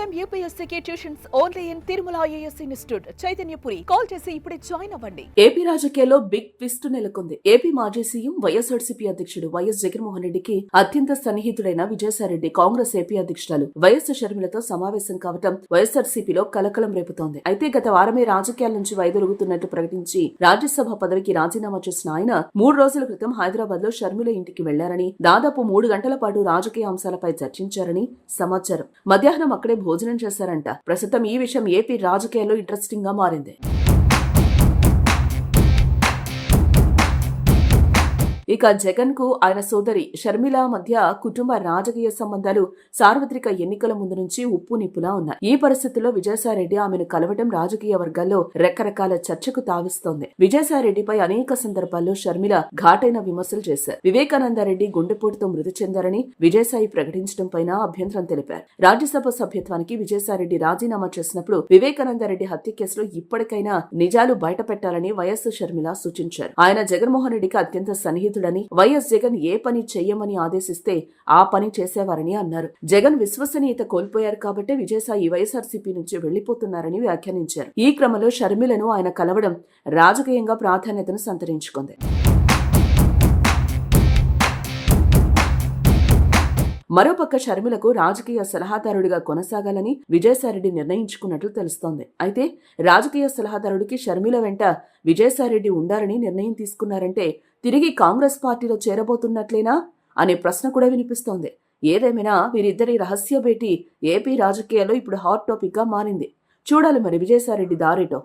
Time యూపీఎస్సీకి tuitions only in Tirumala IAS institute. Chaitanyapuri. Call చేసి ఇప్పుడే join అవ్వండి. AP రాజకీయాల్లో బిగ్ ట్విస్ట్ నెలకొంది. ఏపీ మాజీ సీఎం వైఎస్ఆర్సీపీ అధ్యక్షుడు వైఎస్ జగన్మోహన్ రెడ్డికి అత్యంత సన్నిహితుడైన విజయసాయిరెడ్డి కాంగ్రెస్ ఏపీ అధ్యక్షురాలు వైఎస్ షర్మిలతో సమావేశం కావటం వైఎస్ఆర్సీపీలో కలకలం రేపుతోంది. అయితే గత వారమే రాజకీయాల నుంచి వైదొలుగుతున్నట్టు ప్రకటించి రాజ్యసభ పదవికి రాజీనామా చేసిన ఆయన మూడు రోజుల క్రితం హైదరాబాద్లో షర్మిల ఇంటికి వెళ్ళారని దాదాపు మూడు గంటల పాటు రాజకీయ అంశాలపై చర్చించారని సమాచారం. మధ్యాహ్నం అక్కడే భోజనం చేశారంట. ప్రస్తుతం ఈ విషయం ఏపీ రాజకీయాల్లో ఇంట్రెస్టింగ్గా మారింది. ఇక జగన్కు ఆయన సోదరి షర్మిల మధ్య కుటుంబ రాజకీయ సంబంధాలు సార్వత్రిక ఎన్నికల ముందు నుంచి ఉప్పు నిప్పులా ఉన్నాయి. ఈ పరిస్థితుల్లో విజయసాయిరెడ్డి ఆమెను కలవటం రాజకీయ వర్గాల్లో రకరకాల చర్చకు తావిస్తోంది. విజయసాయిరెడ్డిపై అనేక సందర్భాల్లో షర్మిల ఘాటైన విమర్శలు చేశారు. వివేకానందరెడ్డి గుండెపోటుతో మృతి చెందారని విజయసాయి ప్రకటించడం పైన అభ్యంతరం తెలిపారు. రాజ్యసభ సభ్యత్వానికి విజయసాయిరెడ్డి రాజీనామా చేసినప్పుడు వివేకానందరెడ్డి హత్య కేసులో ఇప్పటికైనా నిజాలు బయటపెట్టాలని వైఎస్ షర్మిల సూచించారు. ఆయన జగన్మోహన్ రెడ్డికి అత్యంత సన్నిహితుడని వైఎస్ జగన్ ఏ పని చెయ్యమని ఆదేశిస్తే ఆ పని చేసేవారని అన్నారు. జగన్ విశ్వసనీయత కోల్పోయారు కాబట్టి విజయసాయి వైఎస్ఆర్సీపీ నుంచి వెళ్ళిపోతున్నారని వ్యాఖ్యానించారు. ఈ క్రమంలో షర్మిలను ఆయన కలవడం రాజకీయంగా ప్రాధాన్యతను సంతరించుకుంది. మరోపక్క షర్మిలకు రాజకీయ సలహాదారుడిగా కొనసాగాలని విజయసాయిరెడ్డి నిర్ణయించుకున్నట్లు తెలుస్తోంది. అయితే రాజకీయ సలహాదారుడికి షర్మిల వెంట విజయసాయిరెడ్డి ఉండాలని నిర్ణయం తీసుకున్నారంటే తిరిగి కాంగ్రెస్ పార్టీలో చేరబోతున్నట్లేనా అనే ప్రశ్న కూడా వినిపిస్తోంది. ఏదేమైనా వీరిద్దరి రహస్య భేటీ ఏపీ రాజకీయాల్లో ఇప్పుడు హాట్ టాపిక్గా మారింది. చూడాలి మరి విజయసాయిరెడ్డి దారేటో.